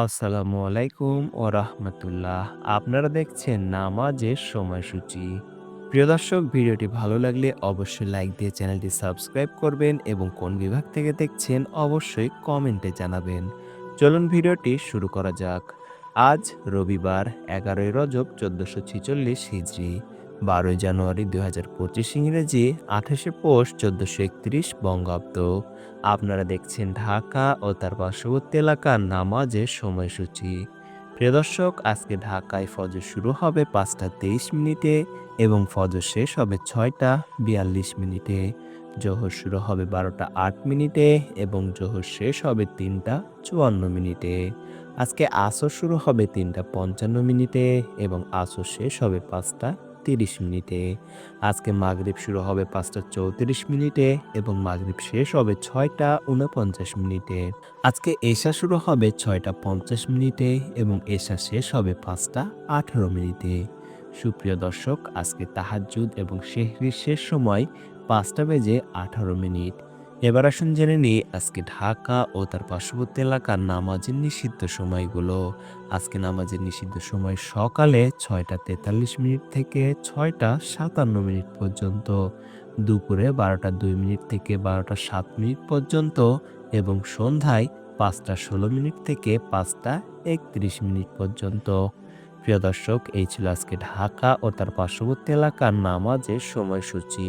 আসসালামু আলাইকুম ও রাহমাতুল্লাহ। আপনারা দেখছেন নামাজের সময়সূচি। প্রিয় দর্শক, ভিডিওটি ভালো লাগলে অবশ্যই লাইক দিয়ে চ্যানেলটি সাবস্ক্রাইব করবেন এবং কোন বিভাগ থেকে দেখছেন অবশ্যই কমেন্টে জানাবেন। চলুন ভিডিওটি শুরু করা যাক। আজ রবিবার, এগারোই রজব, চোদ্দোশো ছিচল্লিশ হিজড়ি। বারোই জানুয়ারি দুই হাজার পঁচিশ ইংরেজি, আঠাশে পৌষ চোদ্দোশো একত্রিশ বঙ্গাব্দ। আপনারা দেখছেন ঢাকা ও তার পার্শ্ববর্তী এলাকার নামাজের সময়সূচি। প্রিয় দর্শক, আজকে ঢাকায় ফজর শুরু হবে পাঁচটা তেইশ মিনিটে এবং ফজর শেষ হবে ছয়টা বিয়াল্লিশ মিনিটে। জোহর শুরু হবে বারোটা আট মিনিটে এবং জোহর শেষ হবে তিনটা চুয়ান্ন মিনিটে। আজকে আসর শুরু হবে তিনটা পঞ্চান্ন মিনিটে এবং আসর শেষ হবে পাঁচটা তিরিশ মিনিটে। আজকে মাগরীব শুরু হবে পাঁচটা চৌত্রিশ মিনিটে এবং মাগরীব শেষ হবে ছয়টা উনপঞ্চাশ মিনিটে। আজকে এশা শুরু হবে ছয়টা পঞ্চাশ মিনিটে এবং এশা শেষ হবে পাঁচটা আঠারো মিনিটে। সুপ্রিয় দর্শক, আজকে তাহাজুদ এবং শেহরির শেষ সময় পাঁচটা বেজে আঠারো মিনিট। এবার আসুন জেনে নিই আজকে ঢাকা ও তার পার্শ্ববর্তী এলাকার নামাজের নিষিদ্ধ সময়গুলো। আজকে নামাজের নিষিদ্ধ সময় সকালে ছয়টা তেতাল্লিশ মিনিট থেকে ছয়টা সাতান্ন মিনিট পর্যন্ত, দুপুরে বারোটা দুই মিনিট থেকে বারোটা সাত মিনিট পর্যন্ত এবং সন্ধ্যায় পাঁচটা ষোলো মিনিট থেকে পাঁচটা একত্রিশ মিনিট পর্যন্ত। প্রিয় দর্শক, এই ছিল আজকে ঢাকা ও তার পার্শ্ববর্তী এলাকার নামাজের সময়সূচি।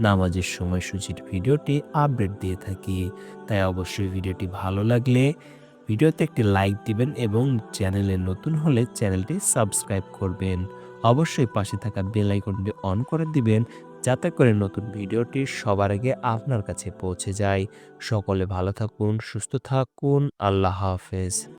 নামাজের সময়সূচির ভিডিওটি আপডেট দিয়ে থাকি। তাই অবশ্যই ভিডিওটি ভালো লাগলে ভিডিওতে একটি লাইক দিবেন এবং চ্যানেলে নতুন হলে চ্যানেলটি সাবস্ক্রাইব করবেন। অবশ্যই পাশে থাকা বেল আইকনটি অন করে দিবেন যাতে করে নতুন ভিডিওটি সবার আগে আপনার কাছে পৌঁছে যায়। সকলে ভালো থাকুন, সুস্থ থাকুন, আল্লাহ হাফেজ।